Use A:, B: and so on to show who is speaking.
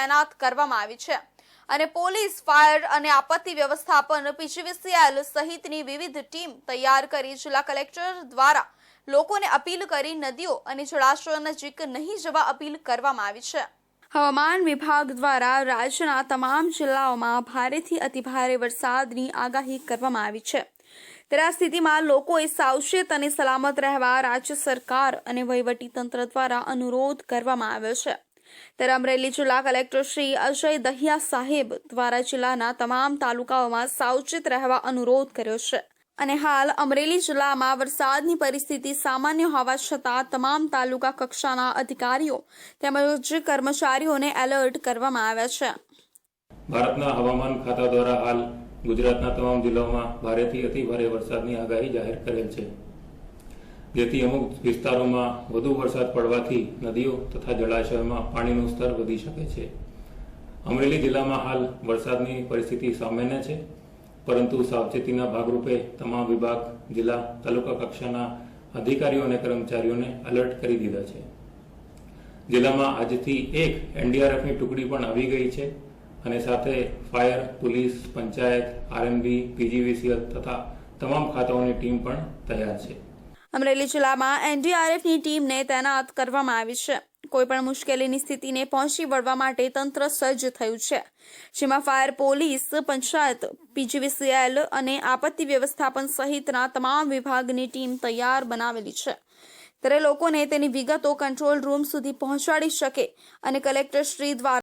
A: તૈનાત કરવામાં આવી છે. અને પોલીસ, ફાયર અને આપત્તિ વ્યવસ્થાપન, પીજીવીસીએલ સહિતની વિવિધ ટીમ તૈયાર કરી જિલ્લા કલેક્ટર દ્વારા લોકોને અપીલ કરી નદીઓ અને જળાશયો નજીક નહીં જવા અપીલ કરવામાં આવી છે. હવામાન વિભાગ દ્વારા રાજ્યના તમામ જિલ્લાઓમાં ભારેથી અતિભારે વરસાદની આગાહી કરવામાં આવી છે. ત્યારે આ સ્થિતિમાં લોકોએ સાવચેત અને સલામત રહેવા રાજ્ય સરકાર અને વહીવટી તંત્ર દ્વારા અનુરોધ કરવામાં આવ્યો છે. ત્યારે અમરેલી જિલ્લા કલેક્ટર શ્રી અજય દહિયા સાહેબ દ્વારા જિલ્લાના તમામ તાલુકાઓમાં સાવચેત રહેવા અનુરોધ કર્યો છે. અને હાલ અમરેલી જિલ્લામાં વરસાદની પરિસ્થિતિ સામાન્ય હોવા છતાં તમામ તાલુકા કક્ષાના અધિકારીઓ તેમજ કર્મચારીઓને એલર્ટ કરવામાં આવ્યા છે.
B: ભારતના હવામાન ખાતા દ્વારા હાલ ગુજરાતના તમામ જિલ્લાઓમાં ભારેથી અતિ ભારે વરસાદની આગાહી જાહેર કરેલ છે. જેથી અમુક વિસ્તારોમાં વધુ વરસાદ પડવાથી નદીઓ તથા જળાશયોમાં પાણીનું સ્તર વધી શકે છે. અમરેલી જિલ્લામાં હાલ વરસાદની પરિસ્થિતિ સામાન્ય છે, પરંતુ સાવચેતીના ભાગરૂપે તમામ વિભાગ, જિલ્લા, તાલુકા કક્ષાના અધિકારીઓ અને કર્મચારીઓને એલર્ટ કરી દીધા છે. જિલ્લામાં આજથી એક એનડીઆરએફની ટુકડી પણ આવી ગઈ છે અને સાથે fire, police, panchayat, RNB, PGVCL તથા તમામ ખાતાઓની ટીમ પણ તૈયાર છે.
A: અમરેલી જિલ્લામાં એનડીઆરએફની ટીમને તૈનાત કરવામાં આવી છે. કોઈપણ મુશ્કેલીની સ્થિતિને પહોંચી વળવા માટે તંત્ર સજ્જ થયું છે. જેમાં ફાયર પોલીસ, પંચાયત, પીજીવીસીએલ અને આપત્તિ વ્યવસ્થાપન સહિતના તમામ વિભાગની ટીમ તૈયાર બનાવેલી છે. ત્યારે લોકોને તેની વિગતો કંટ્રોલ રૂમ સુધી પહોંચાડી શકે અને કલેક્ટર શ્રી દ્વારા